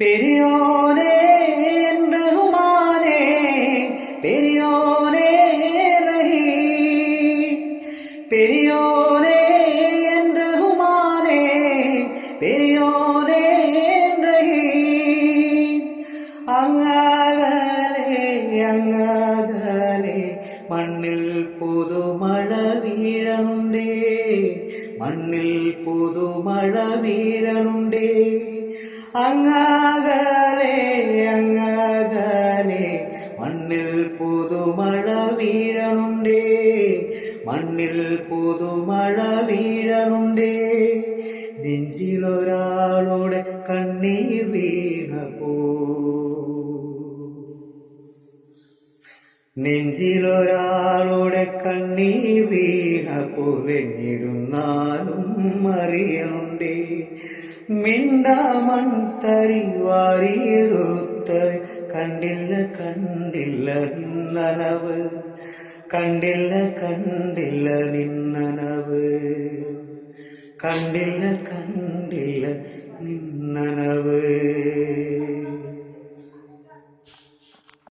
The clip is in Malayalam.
பெரியோனே என்று உமானே பெரியோனே ரஹி பெரியோனே என்று உமானே பெரியோனே ரஹி அங்காதலே அங்காதலே மண்ணில் புது மழ வீழனுண்டே மண்ணில் புது மழ അങ്ങാകലെ അങ്ങാകലെ മണ്ണിൽ പുതുമഴ വീഴണുണ്ടേ. മണ്ണിൽ പുതുമഴ വീഴണുണ്ടേ. നെഞ്ചിലൊരാളുടെ കണ്ണീർ വീണപ്പോ നെഞ്ചിലൊരാളുടെ കണ്ണീർ വീണ പുലഞ്ഞിരുന്നാലും അറിയണ്ടേ മിണ്ടാമൺ തരി വാരിയെടുത്ത് കണ്ടില്ല കണ്ടില്ല നിന്നനവ്. കണ്ടില്ല കണ്ടില്ല നിന്നനവ്. കണ്ടില്ല കണ്ടില്ല നിന്നനവ്.